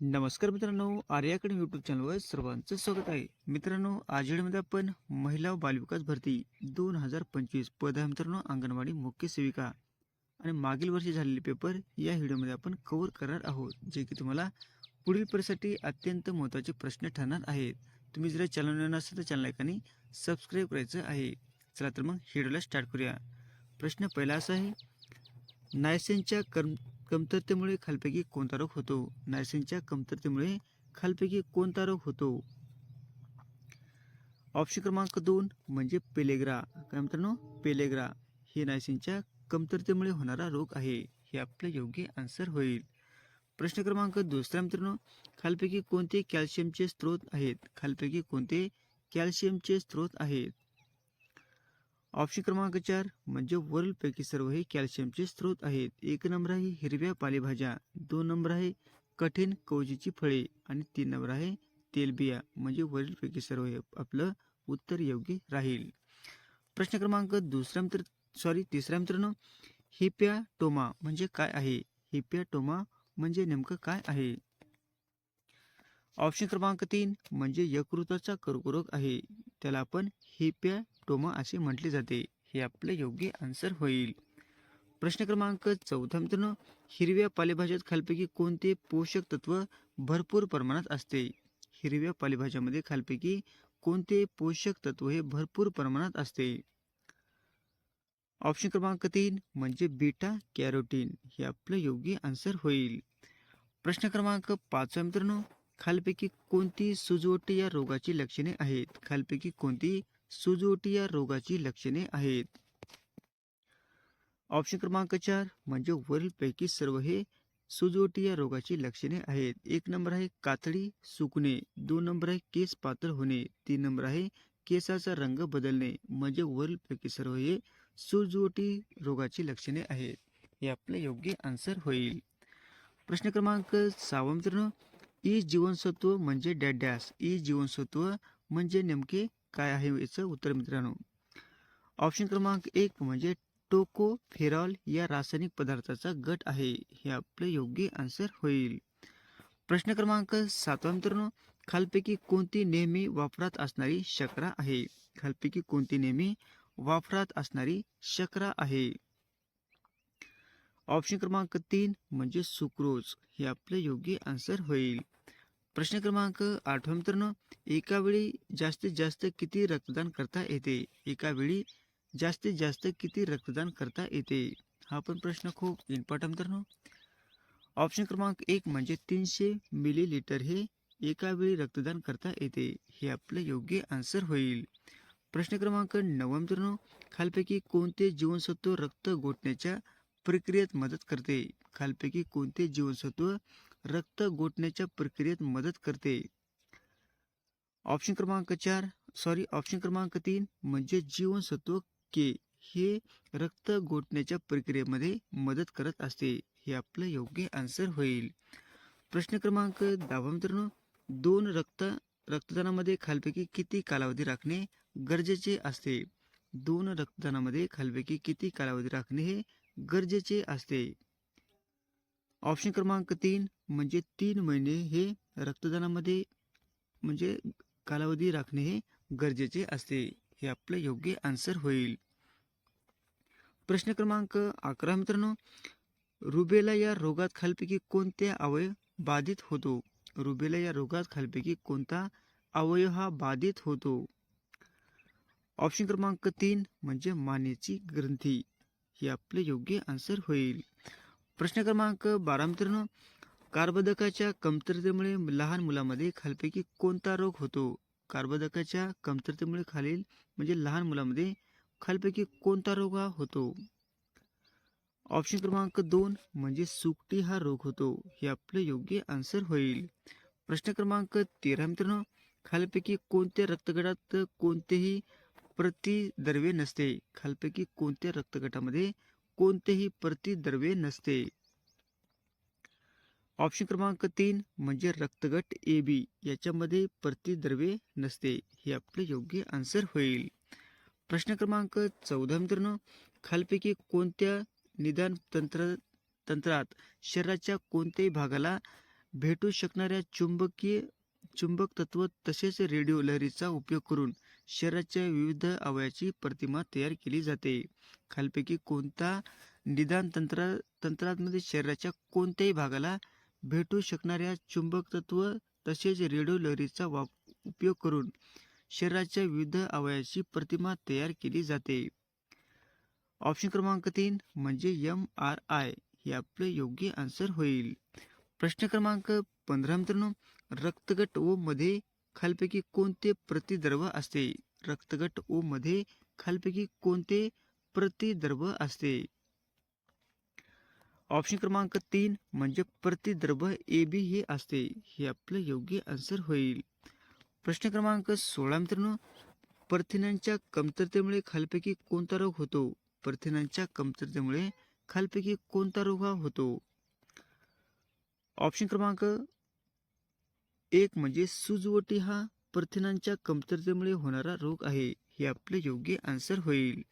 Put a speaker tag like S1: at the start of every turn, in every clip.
S1: नमस्कार मित्रांनो आर्याकडे यूट्यूब चॅनलवर सर्वांचं स्वागत आहे. मित्रांनो आज व्हिडिओमध्ये आपण महिला बालविकास भरती दोन हजार पंचवीस पद आहे मित्रांनो अंगणवाडी मुख्य सेविका. आणि मागील वर्षी झालेले पेपर या व्हिडिओमध्ये आपण कव्हर करणार आहोत जे की तुम्हाला पुढील परीक्षेसाठी अत्यंत महत्त्वाचे प्रश्न ठरणार आहेत. तुम्ही जर चॅनल नसेल असेल तर चॅनल एकाने सबस्क्राईब करायचं आहे. चला तर मग व्हिडिओला स्टार्ट करूया. प्रश्न पहिला असा आहे नायसेनच्या कर्म कमतरतेमुळे खालपैकी कोणता रोग होतो? नायसिनच्या कमतरतेमुळे खालपैकी कोणता रोग होतो? ऑप्शन क्रमांक दोन म्हणजे पेलेग्रा. काय मित्रांनो? पेलेग्रा हे नायसिनच्या कमतरतेमुळे होणारा रोग आहे. हे आपलं योग्य आन्सर होईल. प्रश्न क्रमांक दुसरा मित्रांनो खालपैकी कोणते कॅल्शियमचे स्रोत आहेत? खालपैकी कोणते कॅल्शियमचे स्रोत आहेत? ऑप्शन क्रमांक चार म्हणजे वरीलपैकी सर्व हे कॅल्शियमचे स्रोत आहेत. एक नंबर आहे हिरव्या पालेभाज्या. दोन नंबर आहे कठीण कवजीची फळे. आणि तीन नंबर आहे तेलबिया म्हणजे वरीलपैकी सर्व हे आपलं उत्तर योग्य राहील. प्रश्न क्रमांक दुसऱ्या मित्र सॉरी तिसऱ्या मित्रांनो हिप्याटोमा म्हणजे काय आहे? हिप्याटोमा म्हणजे नेमकं काय आहे? ऑप्शन क्रमांक तीन म्हणजे यकृताचा कर्करोग आहे. त्याला आपण हिप्याटोमा असे म्हटले जाते. हे आपलं योग्य आन्सर होईल. प्रश्न क्रमांक चौथा मित्रांनो हिरव्या पालेभाज्यात खालपैकी कोणते पोषक तत्व भरपूर प्रमाणात असते? हिरव्या पालेभाज्यामध्ये खालपैकी कोणते पोषक तत्व हे भरपूर प्रमाणात असते? ऑप्शन क्रमांक तीन म्हणजे बीटा कॅरोटीन हे आपलं योग्य आन्सर होईल. प्रश्न क्रमांक पाचवा मित्रांनो खालपैकी कोणती सुजवटी या रोगाची लक्षणे आहेत? खालपैकी कोणती सुजवटी या रोगाची लक्षणे आहेत? ऑप्शन क्रमांक चार म्हणजे वरीलपैकी सर्व हे सुजवटी या रोगाची लक्षणे आहेत. एक नंबर आहे कातडी सुकणे. दोन नंबर आहे केस पातळ होणे. तीन नंबर आहे केसाचा रंग बदलणे. म्हणजे वरीलपैकी सर्व हे सुजवटी रोगाची लक्षणे आहेत. हे आपले योग्य आन्सर होईल. प्रश्न क्रमांक सहावा मित्रांनो ई जीवनसत्व म्हणजे डॅडॅस. ई जीवनसत्व म्हणजे नेमके काय आहे याचं उत्तर मित्रांनो. ऑप्शन क्रमांक एक म्हणजे टोकोफेरॉल या रासायनिक पदार्थाचा गट आहे. हे आपलं योग्य आन्सर होईल. प्रश्न क्रमांक सातवा मित्रांनो खालपैकी कोणती नेहमी वापरात असणारी शकरा आहे? खालपैकी कोणती नेहमी वापरात असणारी शकरा आहे? ऑप्शन क्रमांक तीन म्हणजे सुक्रोज. हे आपलं योग्य आन्सर होईल. प्रश्न क्रमांक आठवा मित्रांनो एका वेळी जास्तीत जास्त किती रक्तदान करता येते? एका वेळी जास्तीत जास्त किती रक्तदान करता येते? हा पण प्रश्न खूप इम्पॉर्टंट मित्रांनो ऑप्शन क्रमांक एक म्हणजे तीनशे मिलीलिटर हे एका वेळी रक्तदान करता येते. हे आपलं योग्य आन्सर होईल. प्रश्न क्रमांक नववा मित्रांनो खालपैकी कोणते जीवनसत्व रक्त गोठण्याच्या प्रक्रियेत मदत करते? खालपैकी कोणते जीवनसत्व रक्त गोठण्याच्या प्रक्रियेत मदत करते. ऑप्शन क्रमांक चार सॉरी ऑप्शन क्रमांक तीन म्हणजे जीवनसत्व के. हे रक्त गोठण्याच्या प्रक्रियेमध्ये मदत करत असते. हे आपलं योग्य आन्सर होईल. प्रश्न क्रमांक दहावा मित्रांनो दोन रक्त रक्तदानामध्ये खालपैकी किती कालावधी राखणे गरजेचे असते? दोन रक्तदानामध्ये खालपैकी किती कालावधी राखणे हे गरजेचे असते? ऑप्शन क्रमांक तीन म्हणजे तीन महिने हे रक्तदानामध्ये म्हणजे कालावधी राखणे हे गरजेचे असते. हे आपलं योग्य आन्सर होईल. प्रश्न क्रमांक अकरा मित्रांनो रुबेला या रोगात खालपैकी कोणते अवयव बाधित होतो? रुबेला या रोगात खालपैकी कोणता अवयव हा बाधित होतो? ऑप्शन क्रमांक तीन म्हणजे मानेची ग्रंथी. हे आपले योग्य आन्सर होईल. प्रश्न क्रमांक बारा मित्रांनो कार्बोदकाच्या कमतरतेमुळे लहान मुलामध्ये खालपैकी कोणता रोग होतो? कार्बोदकाच्या कमतरतेमुळे खालील म्हणजे लहान मुलामध्ये खालपैकी कोणता रोग हा होतो? ऑप्शन क्रमांक दोन म्हणजे सुकटी हा रोग होतो हे आपले योग्य आन्सर होईल. प्रश्न क्रमांक तेरा मित्रांनो खालपैकी कोणत्या रक्तगटात कोणतेही प्रतिद्रव्य नसते. खालपैकी कोणत्या रक्तगटामध्ये कोणतेही प्रतिद्रव्य नसते. ऑप्शन क्रमांक तीन म्हणजे रक्तगट ए बी याच्यामध्ये प्रतिद्रव्य नसते. हे आपले योग्य आन्सर होईल. प्रश्न क्रमांक चौदा मित्रांनो. खालपैकी कोणत्या निदान तंत्र तंत्रात शरीराच्या कोणत्याही भागाला भेटू शकणाऱ्या चुंबकीय चुंबक तत्व तसेच रेडिओ लहरीचा उपयोग करून शरीराच्या विविध अवयाची प्रतिमा तयार केली जाते. खालपैकी कोणता निदान तंत्र तंत्रामध्ये शरीराच्या कोणत्याही भागाला भेटू शकणाऱ्या चुंबक तत्व तसेच रेडिओ लहरीचा वाप उपयोग करून शरीराच्या विविध अवयाची प्रतिमा तयार केली जाते. ऑप्शन क्रमांक तीन म्हणजे एम आर आय हे आपलं योग्य आन्सर होईल. प्रश्न क्रमांक पंधरा मित्रांनो रक्तगट ओ मध्ये खालपैकी कोणते प्रतिद्रव असते? रक्तगट ओ मध्ये खालपैकी कोणते प्रतिद्रव असते? ऑप्शन क्रमांक तीन म्हणजे प्रतिद्रव ए बी हे असते. हे आपलं योग्य आन्सर होईल. प्रश्न क्रमांक सोळा मित्रांनो प्रथिनांच्या कमतरतेमुळे खालपैकी कोणता रोग होतो? प्रथिनांच्या कमतरतेमुळे खालपैकी कोणता रोग हा होतो? ऑप्शन क्रमांक एक म्हणजे सुजवटी हा प्रथिनांच्या कमतरतेमुळे होणारा रोग आहे. हे आपले योग्य आन्सर होईल.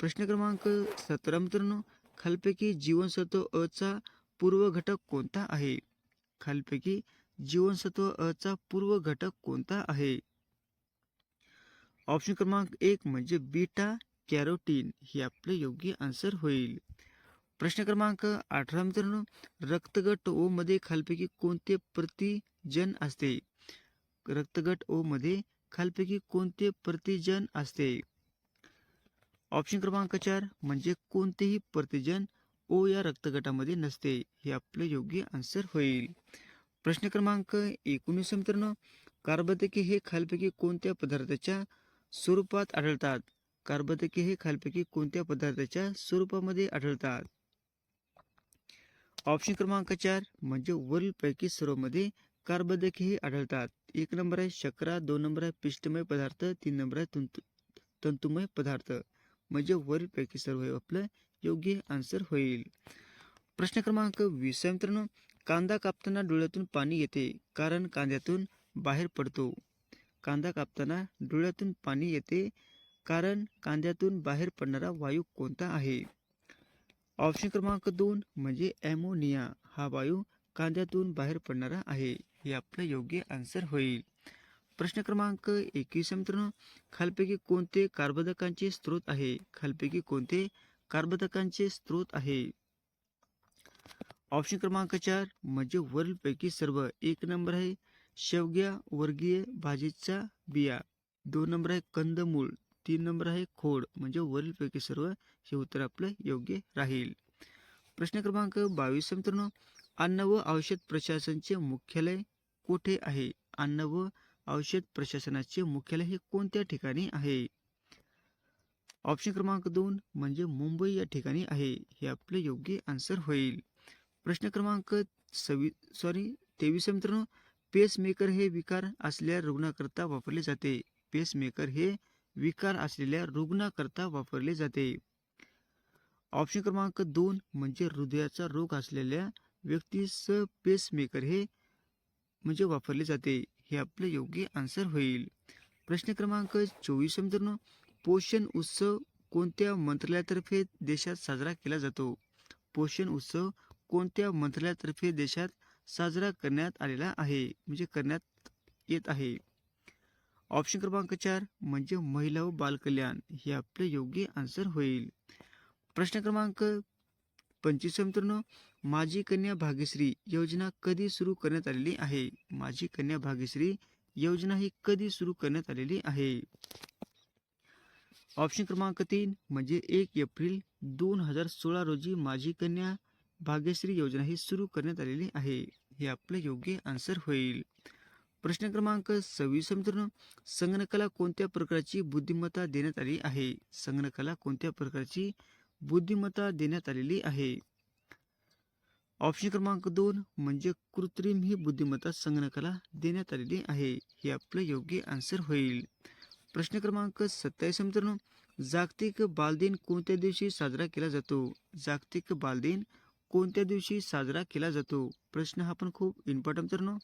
S1: प्रश्न क्रमांक सतरा मित्रांनो खालपैकी जीवनसत्व अ चा पूर्व घटक कोणता आहे? खालपैकी जीवनसत्व अ चा पूर्व घटक कोणता आहे? ऑप्शन क्रमांक एक म्हणजे बीटा कॅरोटीन हे आपले योग्य आन्सर होईल. प्रश्न क्रमांक अठरा मित्रांनो रक्तगट ओ मध्ये खालपैकी कोणते प्रति प्रतिजन असते. रक्तगट ओ मध्ये खालपैकी कोणते प्रतिजन असते? ऑप्शन क्रमांक चार म्हणजे कोणतेही प्रतिजन ओ या रक्तगटामध्ये नसते. हे आपले योग्य आन्सर होईल. प्रश्न क्रमांक एकोणीस मित्रांनो कार्बोदके हे खालपैकी कोणत्या पदार्थाच्या स्वरूपात आढळतात? कार्बोदके हे खालपैकी कोणत्या पदार्थाच्या स्वरूपामध्ये आढळतात? ऑप्शन क्रमांक चार म्हणजे वरीलपैकी सर्वमध्ये कार्बोदके हे आढळतात. एक नंबर आहे शकरा दोन नंबर आहे पिष्टमय पदार्थ तीन नंबर आहे तंतु तंतुमय पदार्थ. म्हणजे वरीलपैकी सर्व हे आपलं योग्य आन्सर होईल. प्रश्न क्रमांक वीस मित्रांनो. कांदा कापताना डोळ्यातून पाणी येते कारण कांद्यातून बाहेर पडतो. कांदा कापताना डोळ्यातून पाणी येते कारण कांद्यातून बाहेर पडणारा वायू कोणता आहे? ऑप्शन क्रमांक दोन म्हणजे ॲमोनिया हा वायू कांद्यातून बाहेर पडणारा आहे. हे आपलं योग्य आन्सर होईल. प्रश्न क्रमांक एकवीस मित्रांनो. खालपैकी कोणते कार्बोदकांचे स्रोत आहे? खालपैकी कोणते कार्बोदकांचे स्रोत आहे? ऑप्शन क्रमांक चार म्हणजे वरीलपैकी सर्व. एक नंबर आहे शेवग्या वर्गीय भाजीचा बिया. दोन नंबर आहे कंदमूळ. तीन नंबर आहे खोड म्हणजे वरीलपैकी सर्व. हे उत्तर आपलं योग्य राहील. प्रश्न क्रमांक बावीस मित्रांनो. अन्न व औषध प्रशासनचे मुख्यालय कुठे आहे? अन्न व औषध प्रशासनाचे मुख्यालय हे कोणत्या ठिकाणी आहे? ऑप्शन क्रमांक दोन म्हणजे मुंबई या ठिकाणी आहे. हे आपले योग्य आन्सर होईल. प्रश्न क्रमांक सव्वी सॉरी तेवीस मित्रांनो. पेसमेकर हे विकार असलेल्या रुग्णाकरता वापरले जाते. पेसमेकर हे विकार असलेल्या रुग्णाकरता वापरले जाते. ऑप्शन क्रमांक दोन म्हणजे हृदयाचा रोग असलेल्या व्यक्तीस पेसमेकर हे म्हणजे वापरले जाते. हे आपले योग्य आन्सर होईल. प्रश्न क्रमांक चोवीस मित्रांनो पोषण उत्सव कोणत्या मंत्रालयातर्फे देशात साजरा केला जातो? पोषण उत्सव कोणत्या मंत्रालयातर्फे देशात साजरा करण्यात आलेला आहे? म्हणजे करण्यात येत आहे. ऑप्शन क्रमांक चार म्हणजे महिला व बालकल्याण. हे आपले योग्य आन्सर होईल. प्रश्न क्रमांक पंचवीस मित्रांनो माझी कन्या भाग्यश्री योजना कधी सुरू करण्यात आलेली आहे? माझी कन्या भाग्यश्री योजना ही कधी सुरू करण्यात आलेली आहे? ऑप्शन क्रमांक तीन म्हणजे एक एप्रिल दोन हजार सोळा रोजी माझी कन्या भाग्यश्री योजना ही सुरू करण्यात आलेली आहे. हे आपलं योग्य आन्सर होईल. प्रश्न क्रमांक सव्वीस मित्रांनो संगणकाला कोणत्या प्रकारची बुद्धिमत्ता देण्यात आली आहे? संगणकाला कोणत्या प्रकारची बुद्धिमत्ता देण्यात आलेली आहे. ऑप्शन क्रमांक दोन म्हणजे कृत्रिम ही बुद्धिमत्ता संगणकाला देण्यात आलेली आहे. हे आपलं योग्य आन्सर होईल. प्रश्न क्रमांक सत्तावीस मित्रांनो. जागतिक बालदिन कोणत्या दिवशी साजरा केला जातो? जागतिक बालदिन कोणत्या दिवशी साजरा केला जातो? प्रश्न हा पण खूप इम्पॉर्टंट मित्रांनो.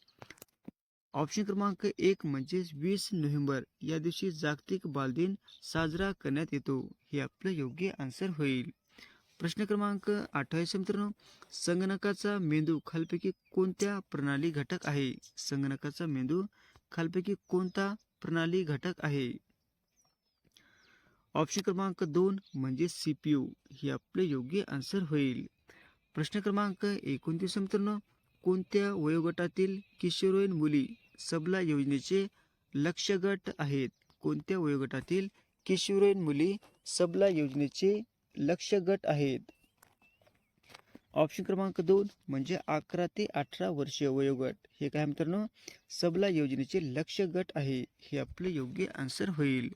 S1: ऑप्शन क्रमांक एक म्हणजे वीस नोव्हेंबर या दिवशी जागतिक बालदिन साजरा करण्यात येतो. हे आपलं योग्य आन्सर होईल. प्रश्न क्रमांक अठ्ठावीस मित्रांनो. संगणकाचा मेंदू खालपैकी कोणत्या प्रणाली घटक आहे? संगणकाचा मेंदू खालपैकी कोणता प्रणाली घटक आहे? ऑप्शन क्रमांक दोन म्हणजे सीपीयू हे आपले योग्य आन्सर होईल. प्रश्न क्रमांक एकोणतीस मित्रांनो. कोणत्या वयोगटातील किशोरवयीन मुली सबला योजनेचे लक्ष्य गट आहेत. कोणत्या वयोगटातील किशोरवयीन मुली सबला योजनेचे लक्ष्य गट आहेत? ऑप्शन क्रमांक दोन म्हणजे अकरा ते अठरा वर्षीय वयोगट. हे काय मित्रांनो? सबला योजनेचे लक्ष्य गट आहे. हे आपले योग्य आन्सर होईल.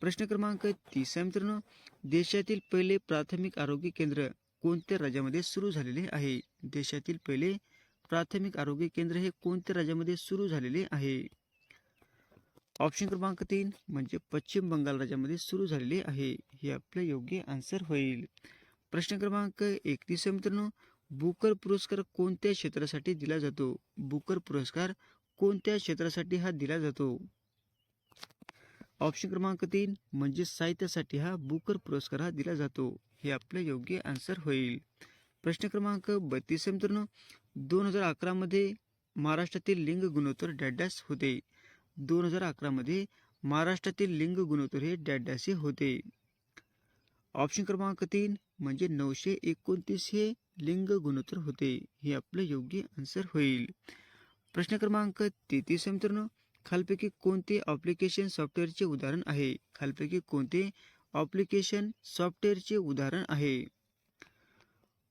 S1: प्रश्न क्रमांक तीस आहे मित्रांनो. देशातील पहिले प्राथमिक आरोग्य केंद्र कोणत्या राज्यामध्ये सुरू झालेले आहे? देशातील पहिले प्राथमिक आरोग्य केंद्र हे कोणत्या राज्यामध्ये सुरू झालेले आहे? ऑप्शन क्रमांक तीन म्हणजे पश्चिम बंगाल राज्यामध्ये सुरू झालेले आहे. हे आपले योग्य आन्सर होईल. प्रश्न क्रमांक एकतीस मित्रांनो. बुकर पुरस्कार कोणत्या क्षेत्रासाठी दिला जातो? बुकर पुरस्कार कोणत्या क्षेत्रासाठी हा दिला जातो? ऑप्शन क्रमांक तीन म्हणजे साहित्यासाठी हा बुकर पुरस्कार हा दिला जातो. हे आपले योग्य आन्सर होईल. प्रश्न क्रमांक बत्तीस मित्रांनो. दोन हजार अकरामध्ये महाराष्ट्रातील लिंग गुणोत्तर डॅडॅस होते. दोन हजार अकरामध्ये महाराष्ट्रातील लिंग गुणोत्तर हे डॅडॅसे होते. ऑप्शन क्रमांक तीन म्हणजे नऊशे एकोणतीस हे लिंग गुणोत्तर होते. हे आपलं योग्य आन्सर होईल. प्रश्न क्रमांक तेहतीस मित्रांनो. खालपैकी कोणते ॲप्लिकेशन सॉफ्टवेअरचे उदाहरण आहे? खालपैकी कोणते ॲप्लिकेशन सॉफ्टवेअरचे उदाहरण आहे?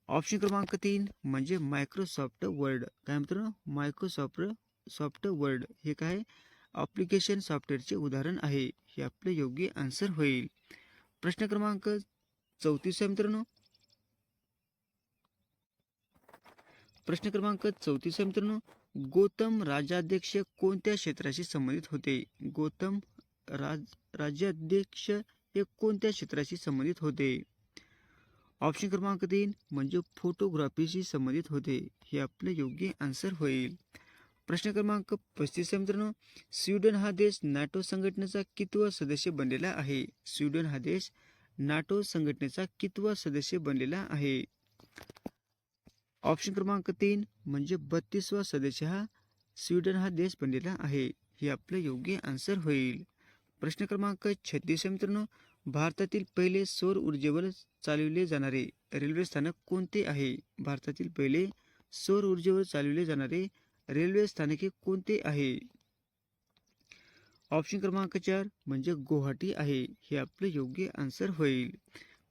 S1: ऑप्शन क्रमांक तीन म्हणजे मायक्रोसॉफ्ट वर्ड. काय मित्रांनो? Microsoft soft Word. हे काय? ॲप्लिकेशन सॉफ्टवेअरचे उदाहरण आहे. हे आपले योग्य आन्सर होईल. प्रश्न क्रमांक चौतीस आहे मित्रांनो. प्रश्न क्रमांक चौतीस आहे मित्रांनो. गौतम राज्याध्यक्ष कोणत्या क्षेत्राशी संबंधित होते? गौतम राज राज्याध्यक्ष हे कोणत्या क्षेत्राशी संबंधित होते? ऑप्शन क्रमांक तीन म्हणजे फोटोग्राफीशी संबंधित होते. हे आपलं योग्य आन्सर होईल. प्रश्न क्रमांक पस्तीस मित्रांनो. स्वीडन हा देश नाटो संघटनेचा कितवा सदस्य बनलेला आहे? स्वीडन हा देश नाटो संघटनेचा कितवा सदस्य बनलेला आहे? ऑप्शन क्रमांक तीन म्हणजे बत्तीसवा सदस्य हा स्वीडन हा देश बनलेला आहे. हे आपलं योग्य आन्सर होईल. प्रश्न क्रमांक छत्तीस मित्रांनो. भारतातील पहिले सौर ऊर्जेवर चालविले जाणारे रेल्वे स्थानक कोणते आहे? भारतातील पहिले सौर ऊर्जेवर चालविले जाणारे रेल्वे स्थानके कोणते आहे? ऑप्शन क्रमांक चार म्हणजे गुवाहाटी आहे. हे आपले योग्य आन्सर होईल.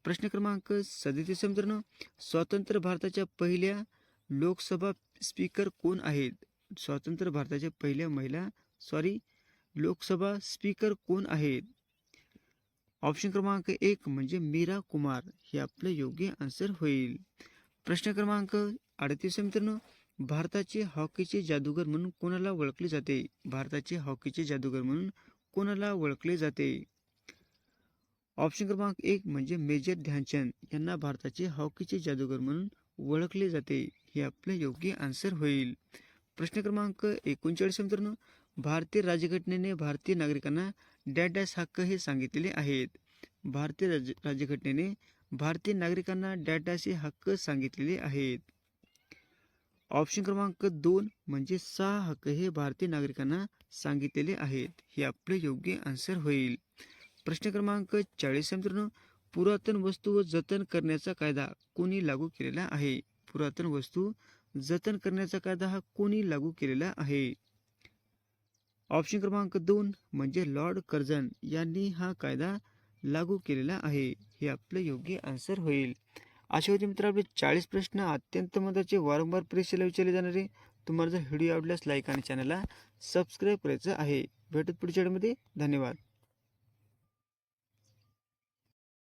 S1: प्रश्न क्रमांक सदतीस मित्रांनो स्वतंत्र भारताच्या पहिल्या लोकसभा स्पीकर कोण आहेत? स्वतंत्र भारताच्या पहिल्या महिला सॉरी लोकसभा स्पीकर कोण आहेत? ऑप्शन क्रमांक एक म्हणजे मीरा कुमार हे आपलं योग्य आन्सर होईल. प्रश्न क्रमांक अडतीस मित्रांनो. भारताचे हॉकीचे जादूगर म्हणून कोणाला ओळखले जाते? भारताचे हॉकीचे जादूगर म्हणून कोणाला ओळखले जाते? ऑप्शन क्रमांक एक म्हणजे मेजर ध्यानचंद यांना भारताचे हॉकीचे जादूगर म्हणून ओळखले जाते. हे आपले योग्य आन्सर होईल. प्रश्न क्रमांक एकोणचाळीस मित्रांनो. भारतीय राज्यघटनेने भारतीय नागरिकांना डॅडॅस हक्क हे सांगितलेले आहेत. भारतीय राज्य राज्यघटनेने भारतीय नागरिकांना डॅडाचे हक्क सांगितलेले आहेत. ऑप्शन क्रमांक दोन म्हणजे सहा हक्क हे भारतीय नागरिकांना सांगितलेले आहेत. हे आपले योग्य आन्सर होईल. प्रश्न क्रमांक चाळीस मित्रांनो पुरातन वस्तू व जतन करण्याचा कायदा कोणी लागू केलेला आहे? पुरातन वस्तू जतन करण्याचा कायदा हा कोणी लागू केलेला आहे? ऑप्शन क्रमांक दोन म्हणजे लॉर्ड कर्जन यांनी हा कायदा लागू केलेला आहे. हे आपलं योग्य आन्सर होईल. असे होते मित्र आपले चाळीस प्रश्न अत्यंत महत्त्वाचे वारंवार परीक्षेला विचारले जाणारे. तुम्हाला जर व्हिडिओ आवडल्यास लाईक आणि चॅनलला सबस्क्राईब करायचं आहे. भेटत पुढच्या व्हिडिओमध्ये धन्यवाद.